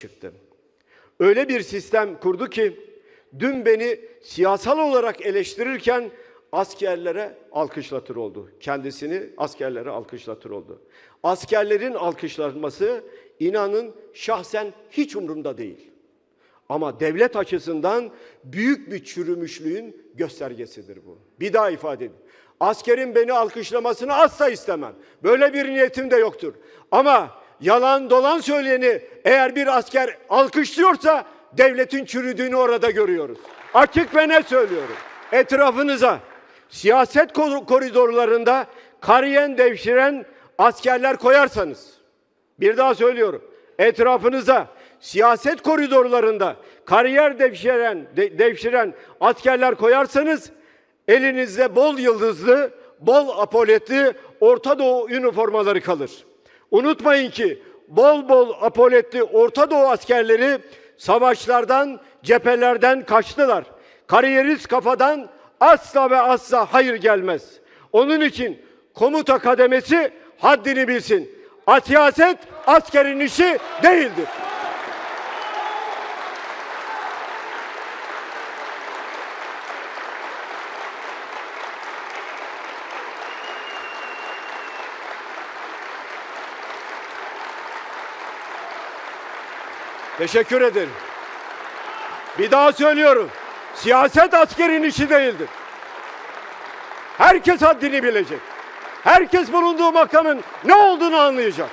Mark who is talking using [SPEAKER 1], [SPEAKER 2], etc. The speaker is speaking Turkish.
[SPEAKER 1] çıktı. Öyle bir sistem kurdu ki dün beni siyasal olarak eleştirirken askerlere alkışlatır oldu. Kendisini askerlere alkışlatır oldu. Askerlerin alkışlanması inanın şahsen hiç umurumda değil. Ama devlet açısından büyük bir çürümüşlüğün göstergesidir bu. Bir daha ifade edeyim. Askerin beni alkışlamasını asla istemem. Böyle bir niyetim de yoktur. Ama yalan dolan söyleyeni eğer bir asker alkışlıyorsa devletin çürüdüğünü orada görüyoruz. Açık ve net söylüyorum. Etrafınıza siyaset kor- koridorlarında kariyen devşiren askerler koyarsanız bir daha söylüyorum. Etrafınıza siyaset koridorlarında kariyer devşiren, de- devşiren askerler koyarsanız elinizde bol yıldızlı, bol apoletli Orta Doğu üniformaları kalır. Unutmayın ki bol bol apoletli Orta Doğu askerleri savaşlardan, cephelerden kaçtılar. Kariyerist kafadan asla ve asla hayır gelmez. Onun için komuta kademesi haddini bilsin. Siyaset askerin işi değildir. Teşekkür ederim. Bir daha söylüyorum. Siyaset askerin işi değildir. Herkes haddini bilecek. Herkes bulunduğu makamın ne olduğunu anlayacak.